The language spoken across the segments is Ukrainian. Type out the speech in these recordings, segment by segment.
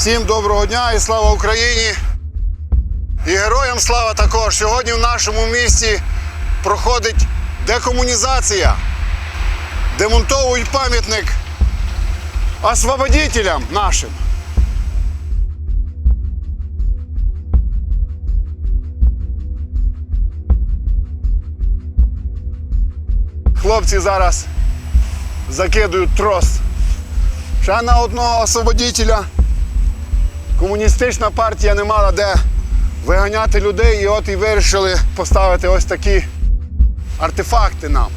Всім доброго дня і слава Україні! І героям слава також. Сьогодні в нашому місті проходить декомунізація. Демонтовують пам'ятник освободителям нашим. Хлопці зараз закидують трос. Ще на одного освободителя. Комуністична партія не мала де виганяти людей, і от і вирішили поставити ось такі артефакти нам.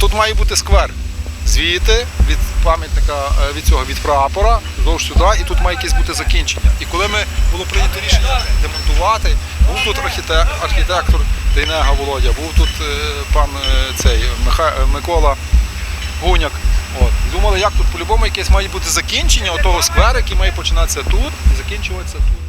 Тут має бути сквер. Звідти від пам'ятника е, від цього від прапора вздовж сюди, і тут має якесь бути закінчення. І коли ми було прийнято рішення демонтувати, був тут архітектор Дейнега Володя, був тут е, пан е, цей Микола Гуняк. От. Думали, як тут по-любому якесь має бути закінчення того скверу, який має починатися тут і закінчуватися тут.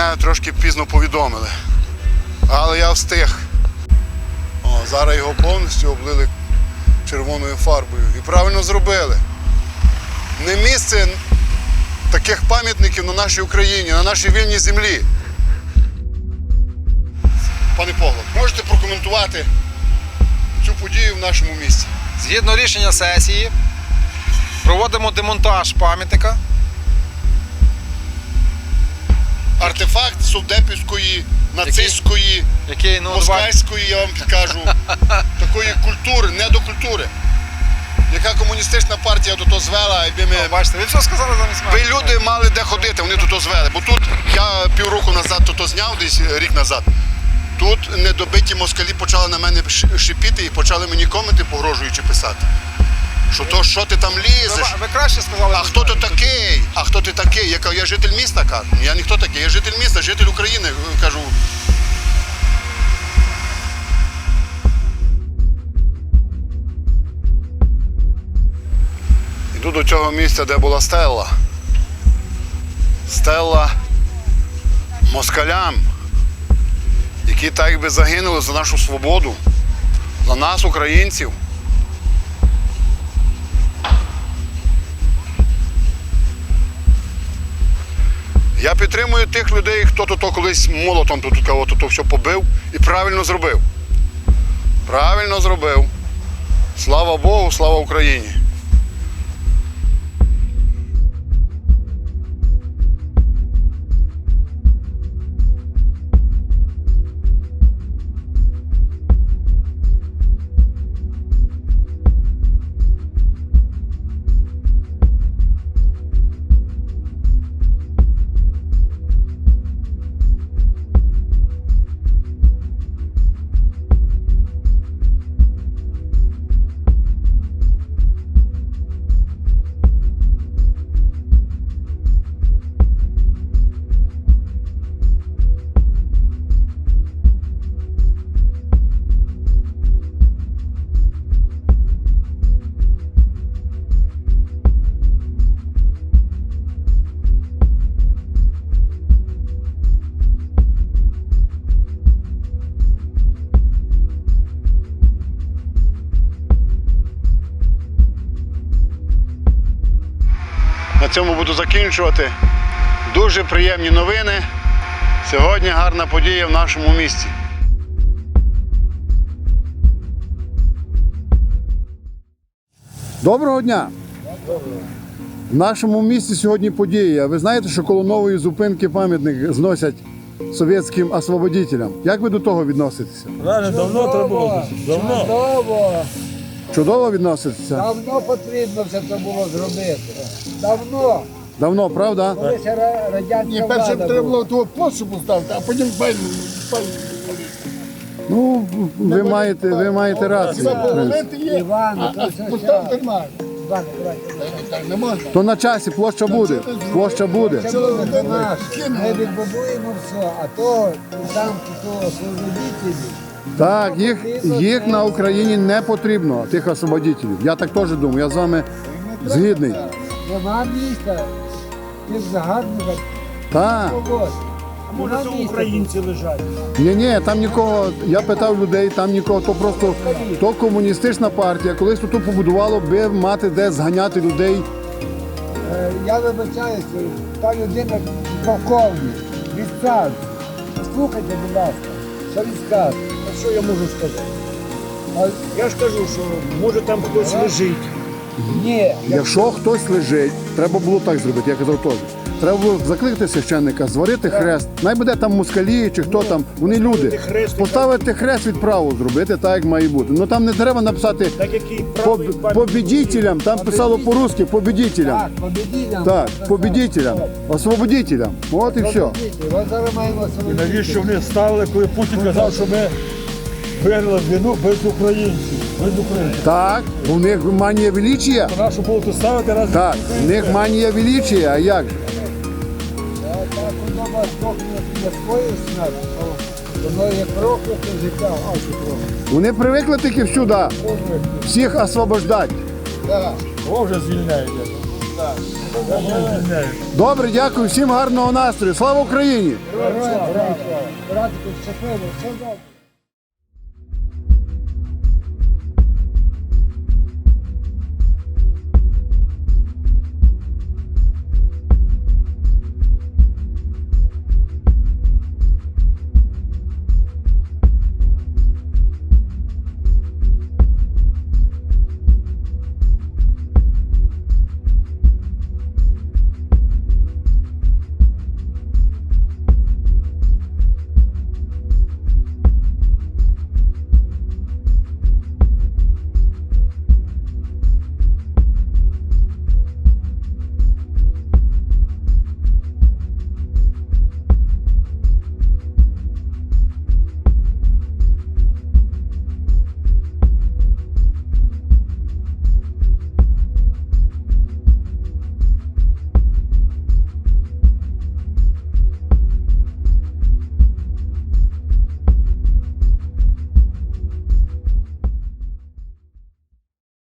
Мене трошки пізно повідомили. Але я встиг. О, зараз його повністю облили червоною фарбою. І правильно зробили. Не місце таких пам'ятників на нашій Україні, на нашій вільній землі. Пане Поглад, можете прокоментувати цю подію в нашому місті? Згідно рішення сесії, проводимо демонтаж пам'ятника. Артефакт совдепівської, нацистської, Який ну, москальської, я вам підкажу, такої культури, не до культури. Яка комуністична партія до того звела, якби ми. О, бачите, ви все сказали замість мене. Ви люди мали де ходити, вони тут звели. Бо тут я півроку назад тут зняв, десь рік назад. Тут недобиті москалі почали на мене шипіти і почали мені коменти погрожуючи писати. Що то, що ти там лізеш? Ви, ви краще сказали. А хто ти мене. такий? А хто ти такий? Я я житель міста кажу. Я ніхто такий, я житель міста, житель України. Кажу. Йду до цього місця, де була стелла. Стелла москалям, які так якби загинули за нашу свободу, за нас, українців. Я підтримую тих людей, хто тут колись молотом тут кого-то то все побив і правильно зробив. Правильно зробив. Слава Богу, слава Україні. Цьому буду закінчувати. Дуже приємні новини. Сьогодні гарна подія в нашому місті. Доброго дня! В нашому місті сьогодні подія. Ви знаєте, що коло нової зупинки пам'ятник зносять совєтським освободителям. Як ви до того відноситеся? Правильно, давно треба було. Давно. Чудово. Відноситеся? Давно потрібно все це було зробити. Давно. Давно, правда? Коли ще ра- радянська Ні, перше влада треба була. було того посуду ставити, а потім пальму. Ну, ви маєте, ви маєте рацію. в принципі. Поголити є, Іван, а, то а все поставити щас. немає. Іван, давайте. Так не можна. То на часі площа буде. Площа буде. Це. Ми відбудуємо все, а то там то служителі. Так, їх, їх на Україні не потрібно, тих освободителів. Я так теж думаю, я з вами згідний. Нема міста. Тих загарбників. Так. Може, це українці лежать. Ні, ні, там нікого. Я питав людей, там нікого. То просто то комуністична партія. Колись тут побудувало, би мати де зганяти людей. Е, Я вибачаюся, та людина полковник, відставці. Слухайте, будь ласка, що він скаже. А що я можу сказати? А, Я ж кажу, що може там хтось лежить. Ні, Якщо хтось лежить, треба було так зробити, я казав теж. Треба було закликати священника, зварити хрест. Най буде там москалі чи хто там, вони люди. Поставити хрест відправу зробити так, як має бути. Ну там не треба написати Так який «Поб- правий пам'ятник. побідітелям, там писало по-русски побідітелям. так, побідітелям, освободітелям. От і все. І навіщо вони ставили, коли Путін казав, що ми виграли війну без українців? Без українців. Так, в них манія величія. Нашу було ставити раз. Так, в них манія величія, а як же? Не- не воно є проклято життя, а що проклято. Вони привикли тільки всюди, всіх освобождати. О, вже звільняють? Так. Добре, дякую, всім гарного настрою. Слава Україні! Братику, щасливо, все добре.